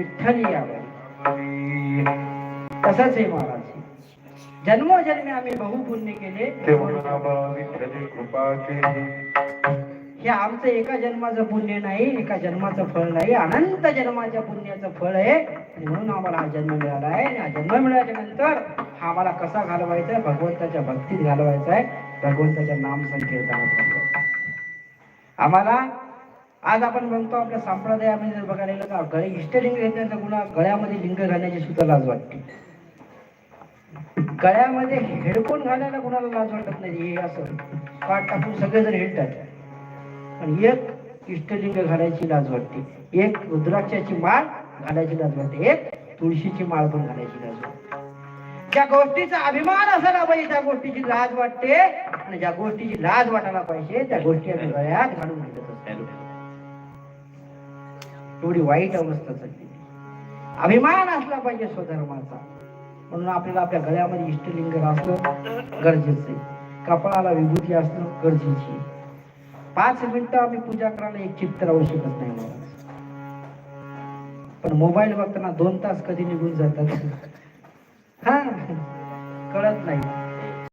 विठ्ठल यावं. तसंच आहे महाराज. जन्मोजन्मी आम्ही बहुपुण्य केले. हे आमचं एका जन्माचं पुण्य नाही एका जन्माचं फळ नाही. अनंत जन्माच्या पुण्याचं फळ आहे. आणि म्हणून आम्हाला हा जन्म मिळाला आहे. आणि हा जन्म मिळाल्याच्या नंतर हा आम्हाला कसा घालवायचा आहे? भगवंताच्या भक्तीत घालवायचा आहे. भगवंताच्या नाम संकीर्तनात. आम्हाला आज आपण म्हणतो आपल्या संप्रदायामध्ये जर बघायला गेलं का गळे इष्टलिंग घेण्याचा गुन्हा गळ्यामध्ये लिंग घालण्याची सुद्धा लाज वाटते. गळ्यामध्ये हेडफोन घालायला कुणाला लाज वाटत नाही हे असं. पाठ टाकून सगळेजण हिंडतात. पण एक इष्टलिंग घालायची लाज वाटते. एक रुद्राक्षाची माळ घालायची लाज वाटते. एक तुळशीची माळ पण घालायची लाज वाटते. ज्या गोष्टीचा अभिमान असायला पाहिजे त्या गोष्टीची लाज वाटते. आणि ज्या गोष्टीची लाज वाटायला पाहिजे त्या गोष्टी आम्ही गळ्यात घालून घेत असतो. एवढी वाईट अवस्था चालली अभिमान असला पाहिजे स्वधर्माचा. म्हणून आपल्याला आपल्या गळ्यामध्ये इष्टलिंग असणं गरजेचं आहे. कपाळाला विभूती असणं गरजेची पाच मिनिटं आम्ही पूजा करायला एक चित्त राहू शकत नाही मला. पण मोबाईल बघताना दोन तास कधी निघून जातात. हा कळत नाही.